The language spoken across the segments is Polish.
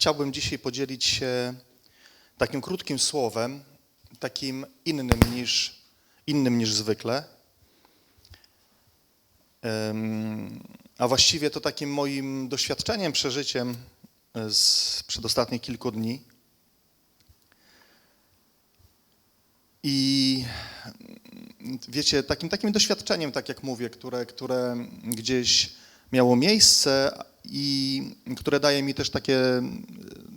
chciałbym dzisiaj podzielić się takim krótkim słowem, takim innym niż, innym niż zwykle. A właściwie to takim moim doświadczeniem, przeżyciem z przedostatnich kilku dni. I wiecie, takim, takim doświadczeniem, tak jak mówię, które, które gdzieś miało miejsce i które daje mi też takie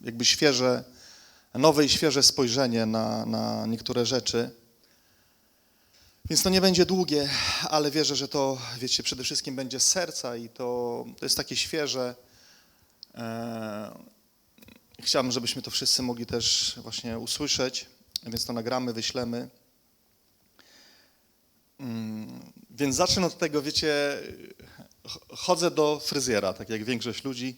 jakby świeże, nowe i świeże spojrzenie na, na niektóre rzeczy. Więc to nie będzie długie, ale wierzę, że to, wiecie, przede wszystkim będzie z serca i to, to jest takie świeże. E, chciałbym, żebyśmy to wszyscy mogli też właśnie usłyszeć, więc to nagramy, wyślemy. Mm, Więc zacznę od tego, wiecie, chodzę do fryzjera, tak jak większość ludzi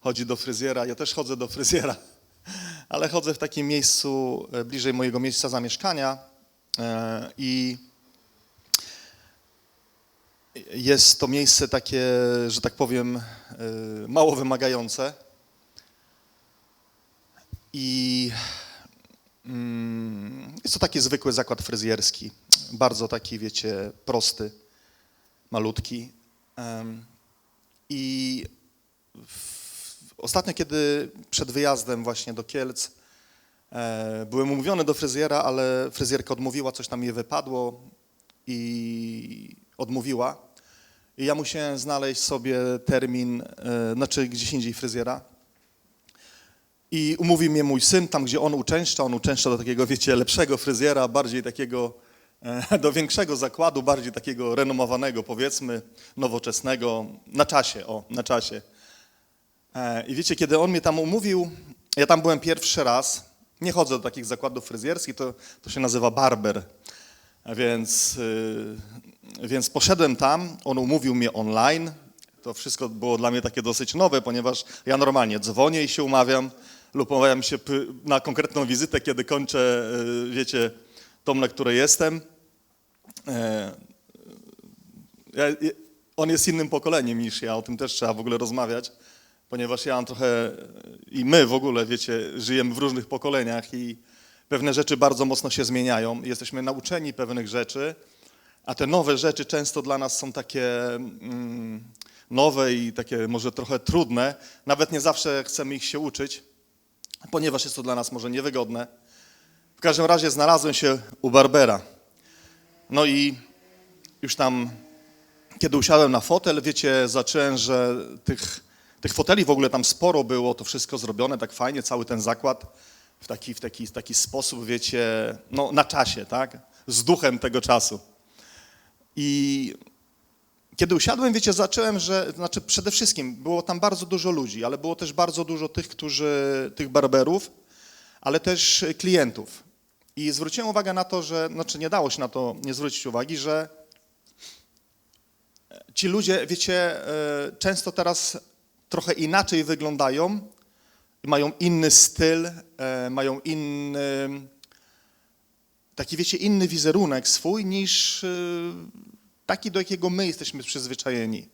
chodzi do fryzjera. Ja też chodzę do fryzjera, ale chodzę w takim miejscu e, bliżej mojego miejsca zamieszkania e, i jest to miejsce takie, że tak powiem, e, mało wymagające. I mm, jest to taki zwykły zakład fryzjerski, bardzo taki, wiecie, prosty, malutki. I ostatnio, kiedy przed wyjazdem właśnie do Kielc, e, byłem umówiony do fryzjera, ale fryzjerka odmówiła, coś tam jej wypadło i odmówiła. I ja musiałem znaleźć sobie termin, e, znaczy gdzieś indziej fryzjera. I umówił mnie mój syn, tam gdzie on uczęszcza, on uczęszcza do takiego, wiecie, lepszego fryzjera, bardziej takiego, do większego zakładu, bardziej takiego renomowanego, powiedzmy, nowoczesnego, na czasie, o, na czasie. E, I wiecie, kiedy on mnie tam umówił, ja tam byłem pierwszy raz, nie chodzę do takich zakładów fryzjerskich, to, to się nazywa barber, a więc, więc poszedłem tam, on umówił mnie online, to wszystko było dla mnie takie dosyć nowe, ponieważ ja normalnie dzwonię i się umawiam lub umawiam się na konkretną wizytę, kiedy kończę, wiecie, tą, na której jestem. E, on jest innym pokoleniem niż ja, o tym też trzeba w ogóle rozmawiać, ponieważ ja mam trochę, i my w ogóle, wiecie, żyjemy w różnych pokoleniach i pewne rzeczy bardzo mocno się zmieniają. Jesteśmy nauczeni pewnych rzeczy, a te nowe rzeczy często dla nas są takie mm, nowe i takie może trochę trudne. Nawet nie zawsze chcemy ich się uczyć, ponieważ jest to dla nas może niewygodne. W każdym razie znalazłem się u Barbera. No i już tam, kiedy usiadłem na fotel, wiecie, zacząłem, że tych, tych foteli w ogóle tam sporo było, to wszystko zrobione tak fajnie, cały ten zakład w taki, w taki, w taki sposób, wiecie, no na czasie, tak? Z duchem tego czasu. I kiedy usiadłem, wiecie, zacząłem, że, znaczy przede wszystkim było tam bardzo dużo ludzi, ale było też bardzo dużo tych, którzy, tych barberów, ale też klientów. I zwróciłem uwagę na to, że, znaczy nie dało się na to nie zwrócić uwagi, że ci ludzie, wiecie, e, często teraz trochę inaczej wyglądają, mają inny styl, e, mają inny, taki, wiecie, inny wizerunek swój niż e, taki, do jakiego my jesteśmy przyzwyczajeni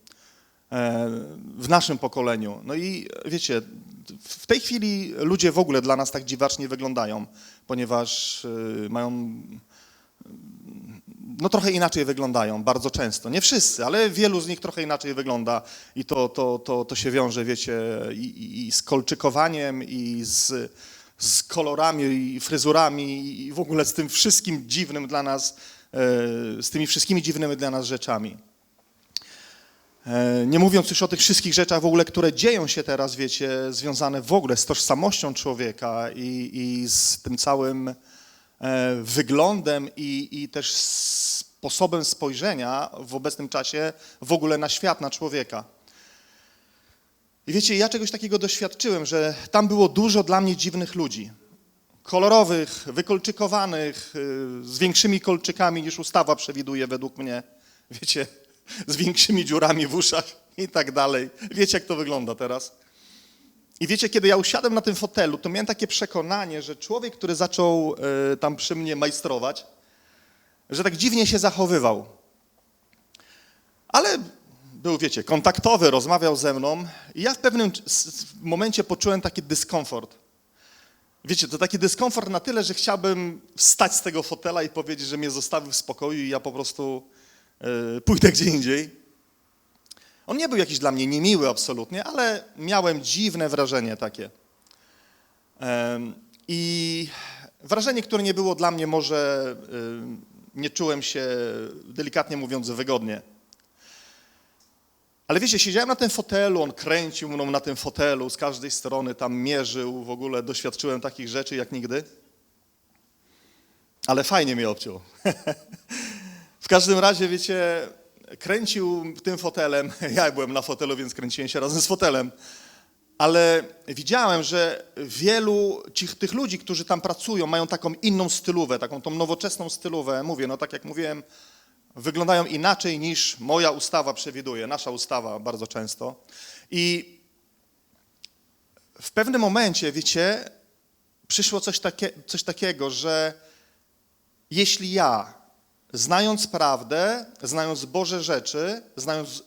e, w naszym pokoleniu. No i wiecie, w tej chwili ludzie w ogóle dla nas tak dziwacznie wyglądają, ponieważ e, mają no trochę inaczej wyglądają, bardzo często. Nie wszyscy, ale wielu z nich trochę inaczej wygląda i to, to, to, to się wiąże, wiecie, i, i, z kolczykowaniem, i z, z kolorami, i fryzurami, i w ogóle z tym wszystkim dziwnym dla nas, e, z tymi wszystkimi dziwnymi dla nas rzeczami. E, Nie mówiąc już o tych wszystkich rzeczach w ogóle, które dzieją się teraz, wiecie, związane w ogóle z tożsamością człowieka i, i z tym całym e, wyglądem i, i też sposobem spojrzenia w obecnym czasie w ogóle na świat, na człowieka. I wiecie, ja czegoś takiego doświadczyłem, że tam było dużo dla mnie dziwnych ludzi. Kolorowych, wykolczykowanych, y, z większymi kolczykami niż ustawa przewiduje według mnie. Wiecie, z większymi dziurami w uszach i tak dalej. Wiecie, jak to wygląda teraz? I wiecie, kiedy ja usiadłem na tym fotelu, to miałem takie przekonanie, że człowiek, który zaczął e, tam przy mnie majstrować, że tak dziwnie się zachowywał. Ale był, wiecie, kontaktowy, rozmawiał ze mną i ja w pewnym momencie poczułem taki dyskomfort. Wiecie, to taki dyskomfort na tyle, że chciałbym wstać z tego fotela i powiedzieć, że mnie zostawił w spokoju i ja po prostu y, pójdę gdzie indziej. On nie był jakiś dla mnie niemiły absolutnie, ale miałem dziwne wrażenie takie. I wrażenie, które nie było dla mnie może, nie czułem się, delikatnie mówiąc, wygodnie. Ale wiecie, siedziałem na tym fotelu, on kręcił mną na tym fotelu, z każdej strony tam mierzył, w ogóle doświadczyłem takich rzeczy jak nigdy. Ale fajnie mnie obciął. każdym razie, wiecie, kręcił tym fotelem, ja byłem na fotelu, więc kręciłem się razem z fotelem, ale widziałem, że wielu tych, tych ludzi, którzy tam pracują, mają taką inną stylówę, taką tą nowoczesną stylówę. Mówię, no tak jak mówiłem, wyglądają inaczej niż moja ustawa przewiduje, nasza ustawa bardzo często. I w pewnym momencie, wiecie, przyszło coś, takie, coś takiego, że jeśli ja, znając prawdę, znając Boże rzeczy, znając,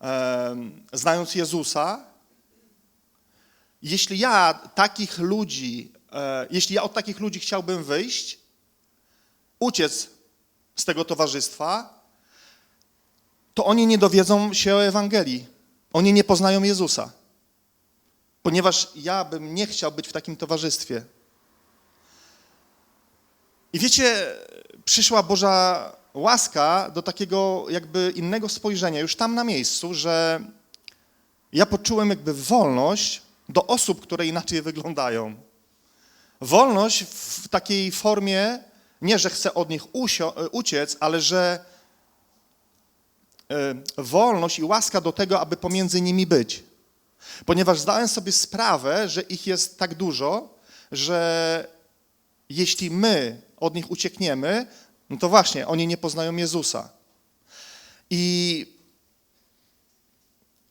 em, znając Jezusa, jeśli ja takich ludzi, e, jeśli ja od takich ludzi chciałbym wyjść, uciec z tego towarzystwa, to oni nie dowiedzą się o Ewangelii. Oni nie poznają Jezusa. Ponieważ ja bym nie chciał być w takim towarzystwie. I wiecie, przyszła Boża łaska do takiego jakby innego spojrzenia, już tam na miejscu, że ja poczułem jakby wolność do osób, które inaczej wyglądają. Wolność w takiej formie, nie że chcę od nich uciec, ale że e, wolność i łaska do tego, aby pomiędzy nimi być. Ponieważ zdałem sobie sprawę, że ich jest tak dużo, że jeśli my od nich uciekniemy, no to właśnie oni nie poznają Jezusa. I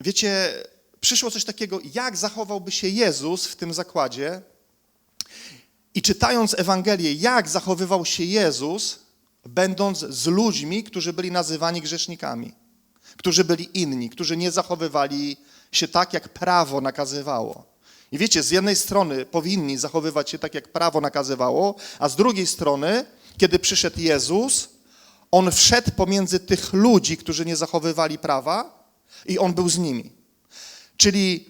wiecie, przyszło coś takiego, jak zachowałby się Jezus w tym zakładzie. I czytając Ewangelię, jak zachowywał się Jezus, będąc z ludźmi, którzy byli nazywani grzesznikami, którzy byli inni, którzy nie zachowywali się tak, jak prawo nakazywało. I wiecie, z jednej strony powinni zachowywać się tak, jak prawo nakazywało, a z drugiej strony, kiedy przyszedł Jezus, on wszedł pomiędzy tych ludzi, którzy nie zachowywali prawa, i on był z nimi. Czyli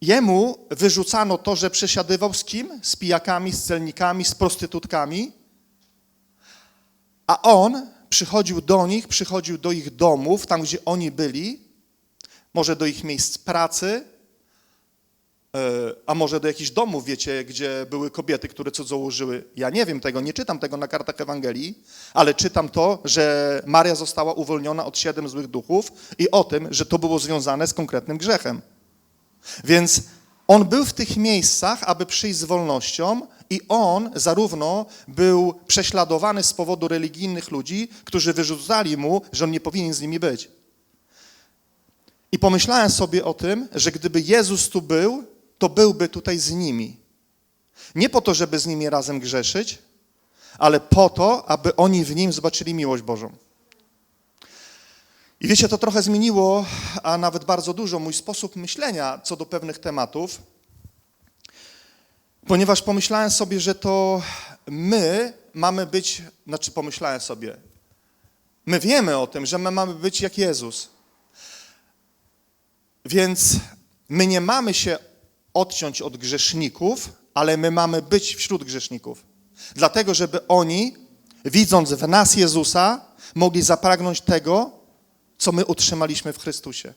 jemu wyrzucano to, że przesiadywał z kim? Z pijakami, z celnikami, z prostytutkami, a on przychodził do nich, przychodził do ich domów, tam gdzie oni byli, może do ich miejsc pracy, a może do jakichś domów, wiecie, gdzie były kobiety, które cudzołożyły. Ja nie wiem tego, nie czytam tego na kartach Ewangelii, ale czytam to, że Maria została uwolniona od siedem złych duchów i o tym, że to było związane z konkretnym grzechem. Więc on był w tych miejscach, aby przyjść z wolnością, i on zarówno był prześladowany z powodu religijnych ludzi, którzy wyrzucali mu, że on nie powinien z nimi być. I pomyślałem sobie o tym, że gdyby Jezus tu był, to byłby tutaj z nimi. Nie po to, żeby z nimi razem grzeszyć, ale po to, aby oni w nim zobaczyli miłość Bożą. I wiecie, to trochę zmieniło, a nawet bardzo dużo, mój sposób myślenia co do pewnych tematów, ponieważ pomyślałem sobie, że to my mamy być, znaczy pomyślałem sobie, my wiemy o tym, że my mamy być jak Jezus. Więc my nie mamy się odciąć od grzeszników, ale my mamy być wśród grzeszników. Dlatego, żeby oni, widząc w nas Jezusa, mogli zapragnąć tego, co my utrzymaliśmy w Chrystusie,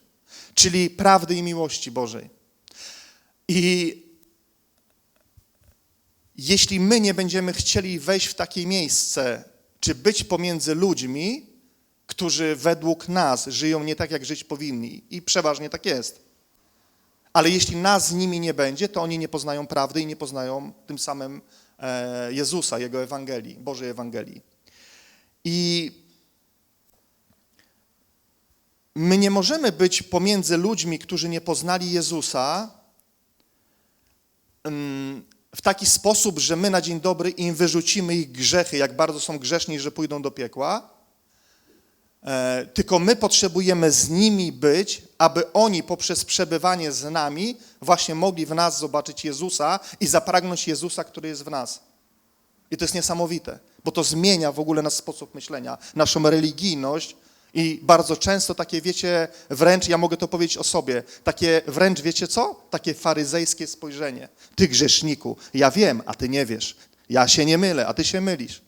czyli prawdy i miłości Bożej. I jeśli my nie będziemy chcieli wejść w takie miejsce, czy być pomiędzy ludźmi, którzy według nas żyją nie tak, jak żyć powinni, i przeważnie tak jest, ale jeśli nas z nimi nie będzie, to oni nie poznają prawdy i nie poznają tym samym e, Jezusa, Jego Ewangelii, Bożej Ewangelii. I my nie możemy być pomiędzy ludźmi, którzy nie poznali Jezusa, mm, w taki sposób, że my na dzień dobry im wyrzucimy ich grzechy, jak bardzo są grzeszni, że pójdą do piekła, Tylko my potrzebujemy z nimi być, aby oni poprzez przebywanie z nami właśnie mogli w nas zobaczyć Jezusa i zapragnąć Jezusa, który jest w nas. I to jest niesamowite, bo to zmienia w ogóle nasz sposób myślenia, naszą religijność i bardzo często takie, wiecie, wręcz, ja mogę to powiedzieć o sobie, takie wręcz, wiecie co? Takie faryzejskie spojrzenie. Ty grzeszniku, ja wiem, a ty nie wiesz. Ja się nie mylę, a ty się mylisz.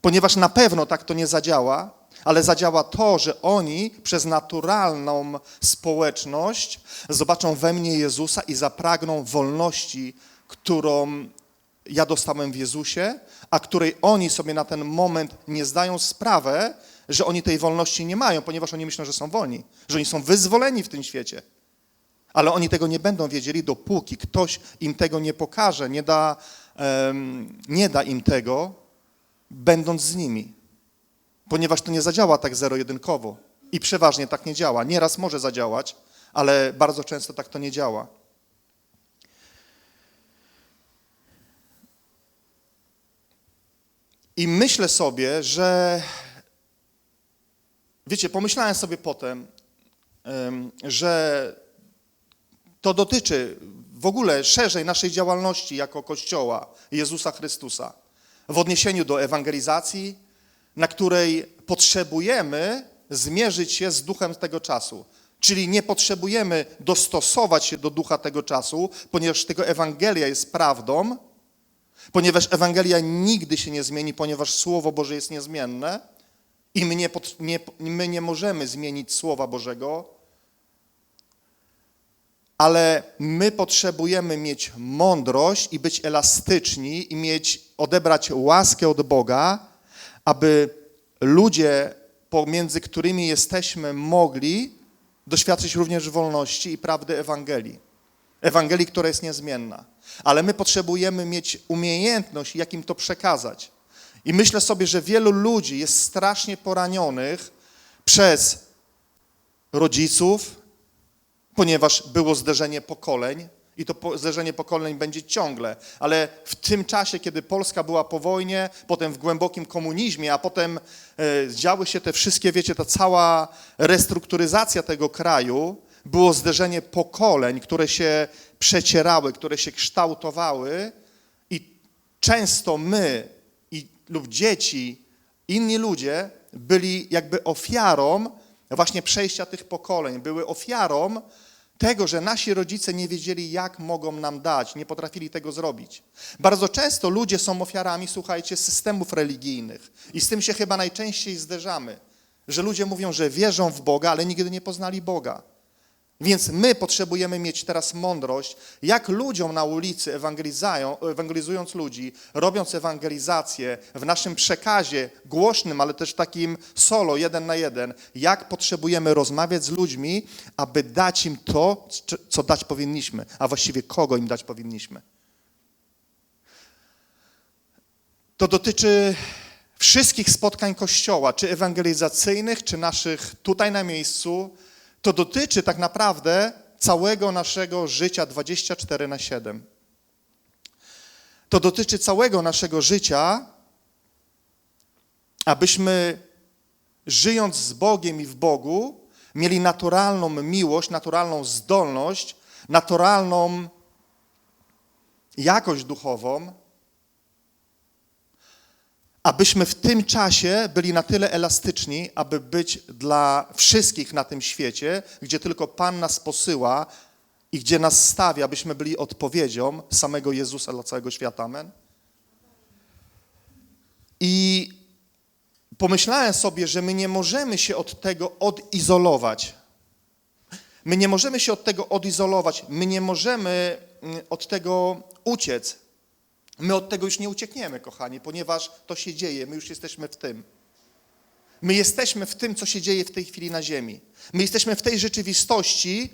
Ponieważ na pewno tak to nie zadziała, ale zadziała to, że oni przez naturalną społeczność zobaczą we mnie Jezusa i zapragną wolności, którą ja dostałem w Jezusie, a której oni sobie na ten moment nie zdają sprawę, że oni tej wolności nie mają, ponieważ oni myślą, że są wolni, że oni są wyzwoleni w tym świecie. Ale oni tego nie będą wiedzieli, dopóki ktoś im tego nie pokaże, nie da, em, nie da im tego, będąc z nimi. Ponieważ to nie zadziała tak zero-jedynkowo i przeważnie tak nie działa. Nieraz może zadziałać, ale bardzo często tak to nie działa. I myślę sobie, że wiecie, pomyślałem sobie potem, em, że to dotyczy w ogóle szerzej naszej działalności jako Kościoła Jezusa Chrystusa w odniesieniu do ewangelizacji, na której potrzebujemy zmierzyć się z duchem tego czasu. Czyli nie potrzebujemy dostosować się do ducha tego czasu, ponieważ tego Ewangelia jest prawdą, ponieważ Ewangelia nigdy się nie zmieni, ponieważ Słowo Boże jest niezmienne i my nie, nie, my nie możemy zmienić Słowa Bożego, ale my potrzebujemy mieć mądrość i być elastyczni i mieć, odebrać łaskę od Boga, aby ludzie, pomiędzy którymi jesteśmy, mogli doświadczyć również wolności i prawdy Ewangelii. Ewangelii, która jest niezmienna. Ale my potrzebujemy mieć umiejętność, jak im to przekazać. I myślę sobie, że wielu ludzi jest strasznie poranionych przez rodziców, ponieważ było zderzenie pokoleń i to zderzenie pokoleń będzie ciągle. Ale w tym czasie, kiedy Polska była po wojnie, potem w głębokim komunizmie, a potem e, działy się te wszystkie, wiecie, ta cała restrukturyzacja tego kraju, było zderzenie pokoleń, które się przecierały, które się kształtowały i często my i, lub dzieci, inni ludzie byli jakby ofiarą właśnie przejścia tych pokoleń, były ofiarą tego, że nasi rodzice nie wiedzieli, jak mogą nam dać, nie potrafili tego zrobić. Bardzo często ludzie są ofiarami, słuchajcie, systemów religijnych i z tym się chyba najczęściej zderzamy, że ludzie mówią, że wierzą w Boga, ale nigdy nie poznali Boga. Więc my potrzebujemy mieć teraz mądrość, jak ludziom na ulicy ewangelizując ludzi, robiąc ewangelizację w naszym przekazie głośnym, ale też takim solo, jeden na jeden, jak potrzebujemy rozmawiać z ludźmi, aby dać im to, co dać powinniśmy, a właściwie kogo im dać powinniśmy. To dotyczy wszystkich spotkań Kościoła, czy ewangelizacyjnych, czy naszych tutaj na miejscu. To dotyczy tak naprawdę całego naszego życia 24 na 7. To dotyczy całego naszego życia, abyśmy żyjąc z Bogiem i w Bogu, mieli naturalną miłość, naturalną zdolność, naturalną jakość duchową, abyśmy w tym czasie byli na tyle elastyczni, aby być dla wszystkich na tym świecie, gdzie tylko Pan nas posyła i gdzie nas stawia, abyśmy byli odpowiedzią samego Jezusa dla całego świata. Amen. I pomyślałem sobie, że my nie możemy się od tego odizolować. My nie możemy się od tego odizolować, my nie możemy mm, od tego uciec. My od tego już nie uciekniemy, kochani, ponieważ to się dzieje, my już jesteśmy w tym. My jesteśmy w tym, co się dzieje w tej chwili na ziemi. My jesteśmy w tej rzeczywistości,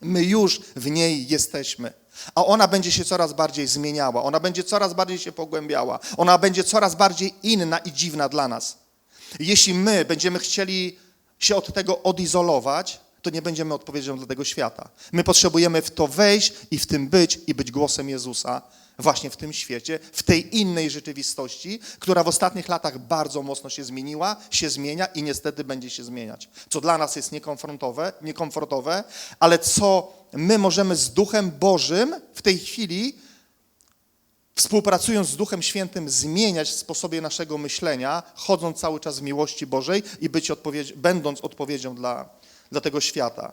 my już w niej jesteśmy. A ona będzie się coraz bardziej zmieniała, ona będzie coraz bardziej się pogłębiała, ona będzie coraz bardziej inna i dziwna dla nas. Jeśli my będziemy chcieli się od tego odizolować, to nie będziemy odpowiedzią dla tego świata. My potrzebujemy w to wejść i w tym być i być głosem Jezusa właśnie w tym świecie, w tej innej rzeczywistości, która w ostatnich latach bardzo mocno się zmieniła, się zmienia i niestety będzie się zmieniać. Co dla nas jest niekomfortowe, niekomfortowe ale co my możemy z Duchem Bożym w tej chwili, współpracując z Duchem Świętym, zmieniać w sposobie naszego myślenia, chodząc cały czas w miłości Bożej i być odpowiedź, będąc odpowiedzią dla, dla tego świata.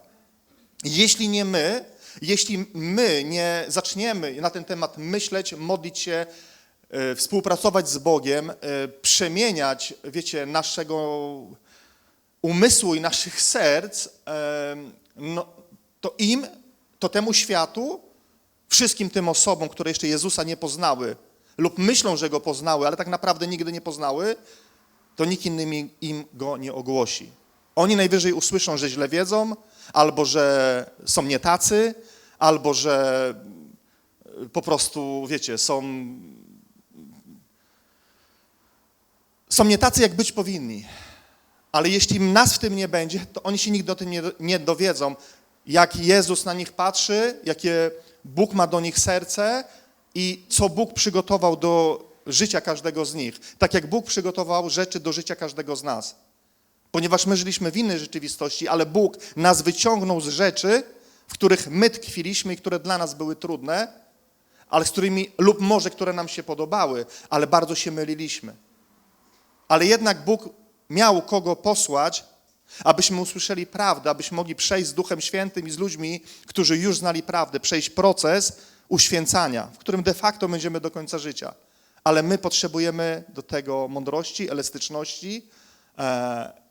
Jeśli nie my, jeśli my nie zaczniemy na ten temat myśleć, modlić się, e, współpracować z Bogiem, e, przemieniać, wiecie, naszego umysłu i naszych serc, e, no, to im, to temu światu, wszystkim tym osobom, które jeszcze Jezusa nie poznały lub myślą, że Go poznały, ale tak naprawdę nigdy nie poznały, to nikt inny im Go nie ogłosi. Oni najwyżej usłyszą, że źle wiedzą, albo że są nie tacy, albo że po prostu, wiecie, są, są nie tacy, jak być powinni. Ale jeśli nas w tym nie będzie, to oni się nigdy o tym nie, nie dowiedzą, jak Jezus na nich patrzy, jakie Bóg ma do nich serce i co Bóg przygotował do życia każdego z nich. Tak jak Bóg przygotował rzeczy do życia każdego z nas. Ponieważ my żyliśmy w innej rzeczywistości, ale Bóg nas wyciągnął z rzeczy, w których my tkwiliśmy i które dla nas były trudne, ale z którymi, lub może które nam się podobały, ale bardzo się myliliśmy. Ale jednak Bóg miał kogo posłać, abyśmy usłyszeli prawdę, abyśmy mogli przejść z Duchem Świętym i z ludźmi, którzy już znali prawdę, przejść proces uświęcania, w którym de facto będziemy do końca życia. Ale my potrzebujemy do tego mądrości, elastyczności, e,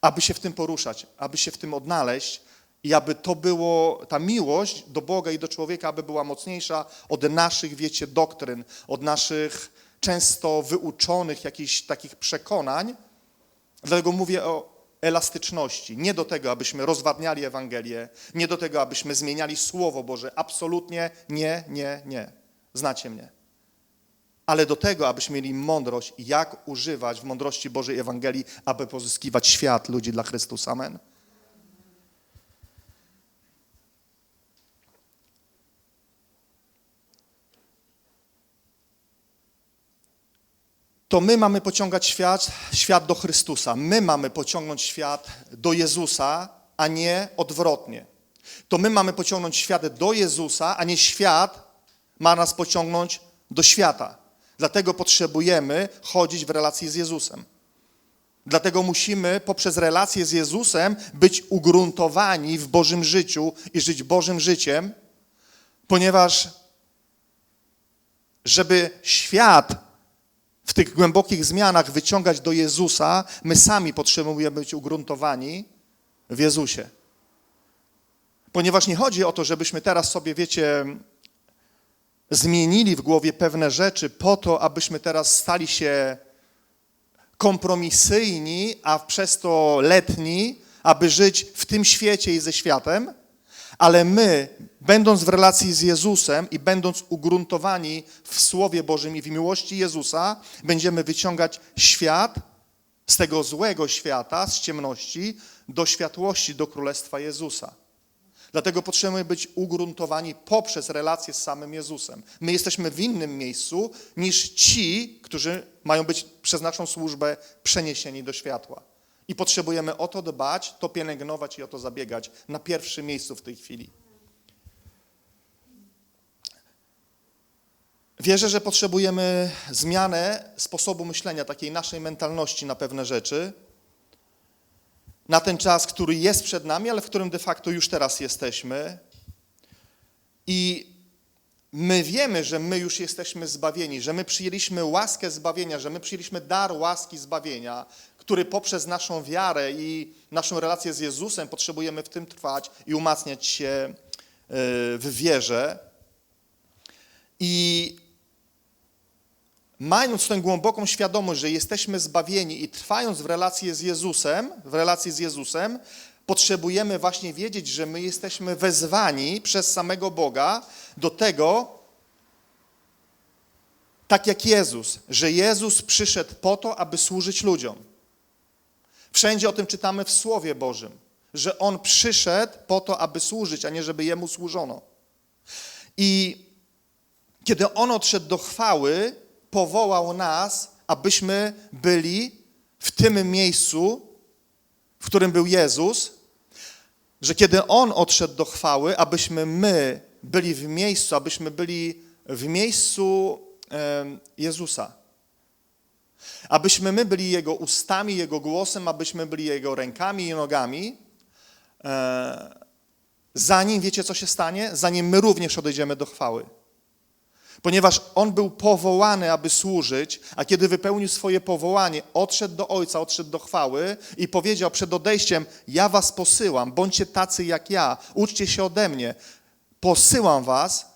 aby się w tym poruszać, aby się w tym odnaleźć i aby to było, ta miłość do Boga i do człowieka, aby była mocniejsza od naszych, wiecie, doktryn, od naszych często wyuczonych jakichś takich przekonań. Dlatego mówię o elastyczności. Nie do tego, abyśmy rozwadniali Ewangelię, nie do tego, abyśmy zmieniali Słowo Boże. Absolutnie nie, nie, nie. Znacie mnie. Ale do tego, abyśmy mieli mądrość, jak używać w mądrości Bożej Ewangelii, aby pozyskiwać świat ludzi dla Chrystusa. Amen. to my mamy pociągać świat, świat do Chrystusa. My mamy pociągnąć świat do Jezusa, a nie odwrotnie. To my mamy pociągnąć świat do Jezusa, a nie świat ma nas pociągnąć do świata. Dlatego potrzebujemy chodzić w relacji z Jezusem. Dlatego musimy poprzez relację z Jezusem być ugruntowani w Bożym życiu i żyć Bożym życiem, ponieważ żeby świat w tych głębokich zmianach wyciągać do Jezusa, my sami potrzebujemy być ugruntowani w Jezusie. Ponieważ nie chodzi o to, żebyśmy teraz sobie, wiecie, zmienili w głowie pewne rzeczy po to, abyśmy teraz stali się kompromisyjni, a przez to letni, aby żyć w tym świecie i ze światem, ale my, będąc w relacji z Jezusem i będąc ugruntowani w Słowie Bożym i w miłości Jezusa, będziemy wyciągać świat z tego złego świata, z ciemności, do światłości, do Królestwa Jezusa. Dlatego potrzebujemy być ugruntowani poprzez relację z samym Jezusem. My jesteśmy w innym miejscu niż ci, którzy mają być przez naszą służbę przeniesieni do światła. I potrzebujemy o to dbać, to pielęgnować i o to zabiegać na pierwszym miejscu w tej chwili. Wierzę, że potrzebujemy zmianę sposobu myślenia, takiej naszej mentalności na pewne rzeczy, na ten czas, który jest przed nami, ale w którym de facto już teraz jesteśmy. I my wiemy, że my już jesteśmy zbawieni, że my przyjęliśmy łaskę zbawienia, że my przyjęliśmy dar łaski zbawienia, który poprzez naszą wiarę i naszą relację z Jezusem potrzebujemy w tym trwać i umacniać się e, w wierze. I mając tę głęboką świadomość, że jesteśmy zbawieni i trwając w relacji z Jezusem, w relacji z Jezusem, potrzebujemy właśnie wiedzieć, że my jesteśmy wezwani przez samego Boga do tego, tak jak Jezus, że Jezus przyszedł po to, aby służyć ludziom. Wszędzie o tym czytamy w Słowie Bożym, że On przyszedł po to, aby służyć, a nie żeby Jemu służono. I kiedy On odszedł do chwały, powołał nas, abyśmy byli w tym miejscu, w którym był Jezus, że kiedy On odszedł do chwały, abyśmy my byli w miejscu, abyśmy byli w miejscu Jezusa. Abyśmy my byli Jego ustami, Jego głosem, abyśmy byli Jego rękami i nogami. E, zanim, wiecie co się stanie? Zanim my również odejdziemy do chwały. Ponieważ On był powołany, aby służyć, a kiedy wypełnił swoje powołanie, odszedł do Ojca, odszedł do chwały i powiedział przed odejściem, ja was posyłam, bądźcie tacy jak ja, uczcie się ode mnie. Posyłam was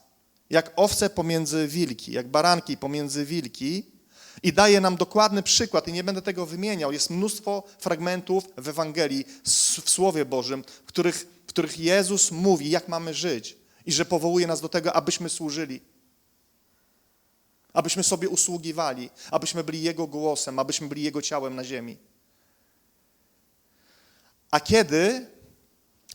jak owce pomiędzy wilki, jak baranki pomiędzy wilki i daje nam dokładny przykład i nie będę tego wymieniał. Jest mnóstwo fragmentów w Ewangelii, w Słowie Bożym, w których, w których Jezus mówi, jak mamy żyć i że powołuje nas do tego, abyśmy służyli abyśmy sobie usługiwali, abyśmy byli Jego głosem, abyśmy byli Jego ciałem na ziemi. A kiedy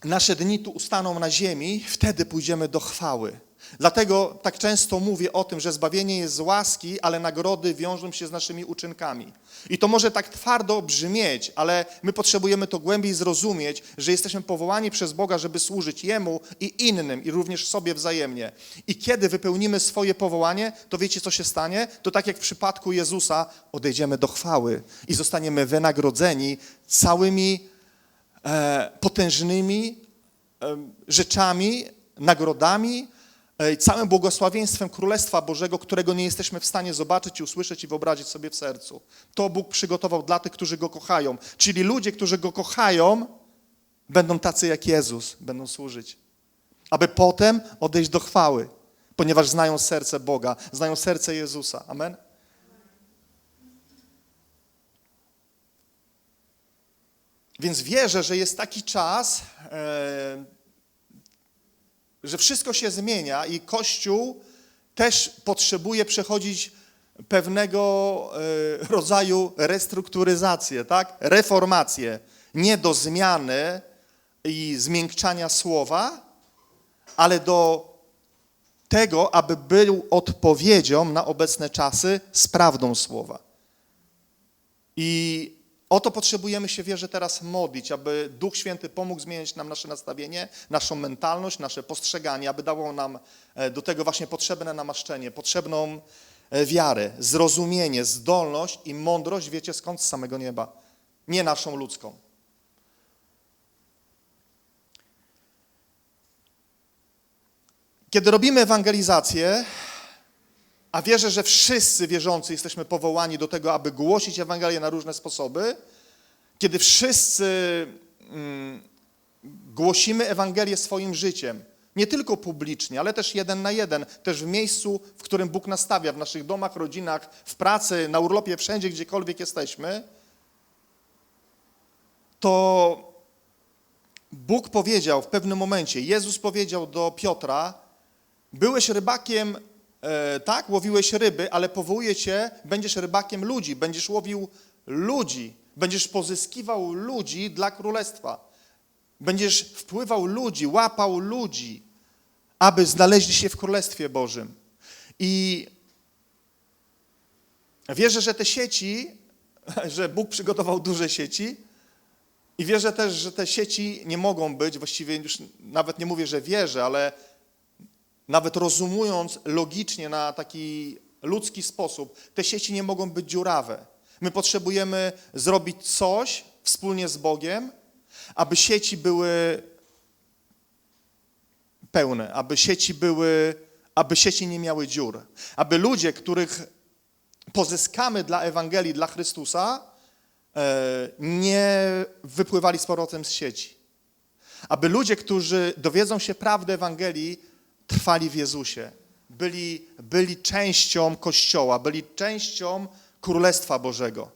nasze dni tu ustaną na ziemi, wtedy pójdziemy do chwały. Dlatego tak często mówię o tym, że zbawienie jest z łaski, ale nagrody wiążą się z naszymi uczynkami. I to może tak twardo brzmieć, ale my potrzebujemy to głębiej zrozumieć, że jesteśmy powołani przez Boga, żeby służyć Jemu i innym, i również sobie wzajemnie. I kiedy wypełnimy swoje powołanie, to wiecie, co się stanie? To tak jak w przypadku Jezusa, odejdziemy do chwały i zostaniemy wynagrodzeni całymi e, potężnymi e, rzeczami, nagrodami, całym błogosławieństwem Królestwa Bożego, którego nie jesteśmy w stanie zobaczyć usłyszeć i wyobrazić sobie w sercu. To Bóg przygotował dla tych, którzy Go kochają. Czyli ludzie, którzy Go kochają, będą tacy jak Jezus, będą służyć. Aby potem odejść do chwały, ponieważ znają serce Boga, znają serce Jezusa. Amen? Więc wierzę, że jest taki czas, e, że wszystko się zmienia i Kościół też potrzebuje przechodzić pewnego e, rodzaju restrukturyzację, tak? reformację. Nie do zmiany i zmiękczania słowa, ale do tego, aby był odpowiedzią na obecne czasy z prawdą słowa. I o to potrzebujemy się, wierzę, teraz modlić, aby Duch Święty pomógł zmienić nam nasze nastawienie, naszą mentalność, nasze postrzeganie, aby dało nam e, do tego właśnie potrzebne namaszczenie, potrzebną e, wiarę, zrozumienie, zdolność i mądrość, wiecie skąd? Z samego nieba. Nie naszą ludzką. Kiedy robimy ewangelizację, a wierzę, że wszyscy wierzący jesteśmy powołani do tego, aby głosić Ewangelię na różne sposoby. Kiedy wszyscy mm, głosimy Ewangelię swoim życiem, nie tylko publicznie, ale też jeden na jeden, też w miejscu, w którym Bóg nastawia, w naszych domach, rodzinach, w pracy, na urlopie, wszędzie, gdziekolwiek jesteśmy, to Bóg powiedział w pewnym momencie, Jezus powiedział do Piotra, byłeś rybakiem e, tak, łowiłeś ryby, ale powołuję cię, będziesz rybakiem ludzi, będziesz łowił ludzi, będziesz pozyskiwał ludzi dla królestwa. Będziesz wpływał ludzi, łapał ludzi, aby znaleźli się w Królestwie Bożym. I wierzę, że te sieci, że Bóg przygotował duże sieci i wierzę też, że te sieci nie mogą być, właściwie już nawet nie mówię, że wierzę, ale nawet rozumując logicznie na taki ludzki sposób, te sieci nie mogą być dziurawe. My potrzebujemy zrobić coś wspólnie z Bogiem, aby sieci były pełne, aby sieci były, aby sieci nie miały dziur, aby ludzie, których pozyskamy dla Ewangelii, dla Chrystusa, e, nie wypływali z powrotem z sieci. Aby ludzie, którzy dowiedzą się prawdy Ewangelii, trwali w Jezusie, byli, byli częścią Kościoła, byli częścią Królestwa Bożego.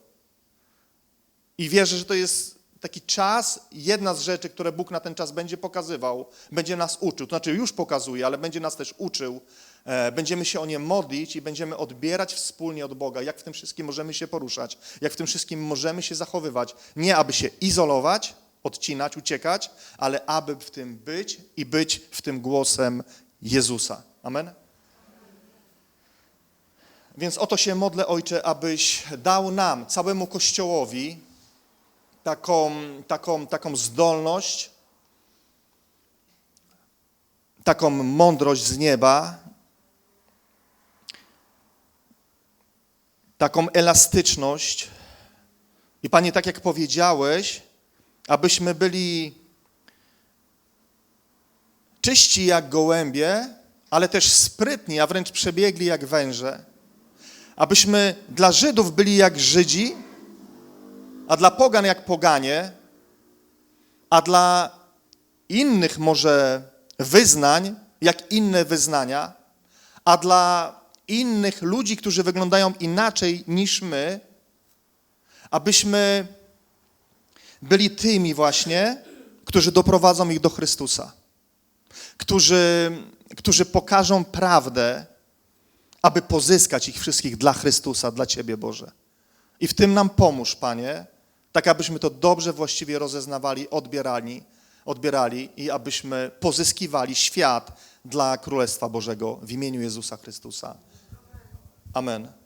I wierzę, że to jest taki czas, jedna z rzeczy, które Bóg na ten czas będzie pokazywał, będzie nas uczył. To znaczy już pokazuje, ale będzie nas też uczył. E, Będziemy się o nie modlić i będziemy odbierać wspólnie od Boga, jak w tym wszystkim możemy się poruszać, jak w tym wszystkim możemy się zachowywać. Nie aby się izolować, odcinać, uciekać, ale aby w tym być i być w tym głosem Jezusa. Amen? Więc o to się modlę, Ojcze, abyś dał nam, całemu Kościołowi, taką, taką, taką zdolność, taką mądrość z nieba, taką elastyczność. I Panie, tak jak powiedziałeś, abyśmy byli czyści jak gołębie, ale też sprytni, a wręcz przebiegli jak węże. Abyśmy dla Żydów byli jak Żydzi, a dla pogan jak poganie, a dla innych może wyznań jak inne wyznania, a dla innych ludzi, którzy wyglądają inaczej niż my, abyśmy byli tymi właśnie, którzy doprowadzą ich do Chrystusa, którzy, którzy pokażą prawdę, aby pozyskać ich wszystkich dla Chrystusa, dla Ciebie, Boże. I w tym nam pomóż, Panie, tak abyśmy to dobrze, właściwie rozeznawali, odbierali, odbierali i abyśmy pozyskiwali świat dla Królestwa Bożego w imieniu Jezusa Chrystusa. Amen.